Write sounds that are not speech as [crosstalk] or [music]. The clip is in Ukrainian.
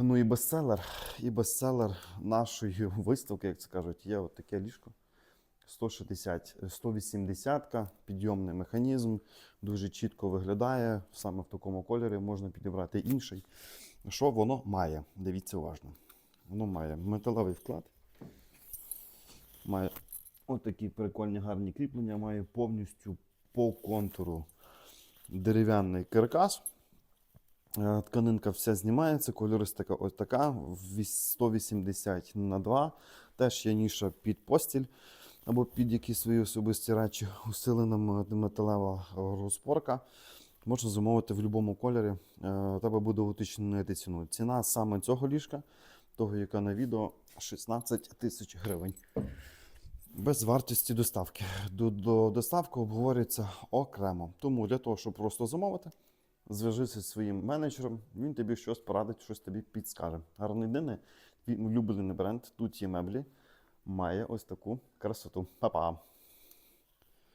Ну і бестселер, і бестселер нашої виставки, як це кажуть, є от таке ліжко. 160, 180 підйомний механізм, дуже чітко виглядає. Саме в такому кольорі можна підібрати інший. Що воно має? Дивіться уважно. Воно має металевий вклад, має отакі прикольні гарні кріплення, має повністю по контуру дерев'яний каркас. Е, Тканинка вся знімається, кольористика ось така, 180 на 2. Теж є ніша під постіль або під якісь свої особисті речі, [laughs] усилена металева розпорка. Можна замовити в будь-якому кольорі. Е, Треба буде уточнити ціну. Ціна саме цього ліжка, того, яка на відео, 16 тисяч гривень. Без вартості доставки. До, до доставки обговорюється окремо. Тому для того, щоб просто замовити, зв'яжися зі своїм менеджером, він тобі щось порадить, щось тобі підскаже. Гарний день, твій улюблений бренд, тут є меблі, має ось таку красоту. Па-па!